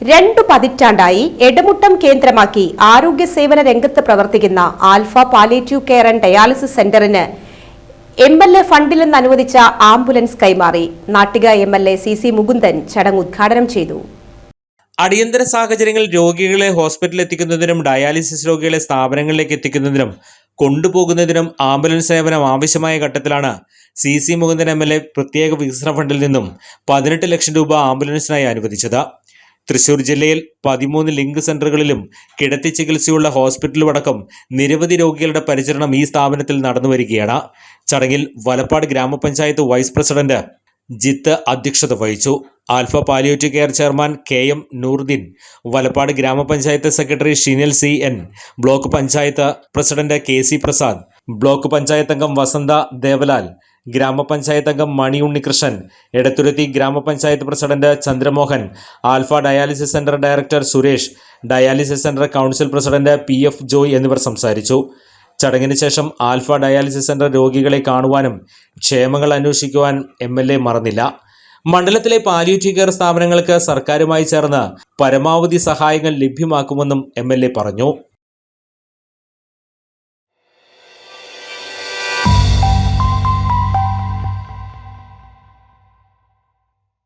രണ്ടു പതിറ്റാണ്ടായി എടമുട്ടം കേന്ദ്രമാക്കി ആരോഗ്യ സേവന രംഗത്ത് പ്രവർത്തിക്കുന്ന Alpha palliative care and dialysis സെന്ററിന് M L A ഫണ്ടിൽ നിന്ന് അനുവദിച്ച ആംബുലൻസ് കൈമാറി. Nattika M L A C C Mukundan ചടങ്ങ് ഉദ്ഘാടനം ചെയ്തു. അടിയന്തര സാഹചര്യങ്ങളിൽ രോഗികളെ ഹോസ്പിറ്റലിൽ എത്തിക്കുന്നതിനും ഡയാലിസിസ് രോഗികളെ സ്ഥാപനങ്ങളിലേക്ക് എത്തിക്കുന്നതിനും കൊണ്ടുപോകുന്നതിനും ആംബുലൻസ് സേവനം ആവശ്യമായ ഘട്ടത്തിലാണ് C C Mukundan M L A പ്രത്യേക വികസന ഫണ്ടിൽ നിന്നും പതിനെട്ട് ലക്ഷം രൂപ ആംബുലൻസിനായി അനുവദിച്ചത്. തൃശൂർ ജില്ലയിൽ പതിമൂന്ന് ലിങ്ക് സെന്ററുകളിലും കിടത്തി ചികിത്സയുള്ള ഹോസ്പിറ്റലുമടക്കം നിരവധി രോഗികളുടെ പരിചരണം ഈ സ്ഥാപനത്തിൽ നടന്നു വരികയാണ്. ചടങ്ങിൽ വലപ്പാട് ഗ്രാമപഞ്ചായത്ത് വൈസ് പ്രസിഡന്റ് ജിത്ത് അധ്യക്ഷത വഹിച്ചു. Alpha palliative care chairman K M Noorudheen Valappad ഗ്രാമപഞ്ചായത്ത് secretary Shinil C N block panchayat president K C Prasad block panchayat അംഗം വസന്ത ദേവലാൽ ഗ്രാമപഞ്ചായത്ത് അംഗം മണി ഉണ്ണികൃഷ്ണൻ എടത്തുരുത്തി ഗ്രാമപഞ്ചായത്ത് president Chandramohan Alpha dialysis centre director Suresh dialysis centre council president P F Joy എന്നിവർ സംസാരിച്ചു. ചടങ്ങിന് ശേഷം alpha dialysis centre രോഗികളെ കാണുവാനും ക്ഷേമങ്ങൾ അന്വേഷിക്കുവാൻ എം മറന്നില്ല. മണ്ഡലത്തിലെ പാലിയേറ്റീവ് കെയർ സ്ഥാപനങ്ങൾക്ക് സർക്കാരുമായി ചേർന്ന് പരമാവധി സഹായങ്ങൾ ലഭ്യമാക്കുമെന്നും എം പറഞ്ഞു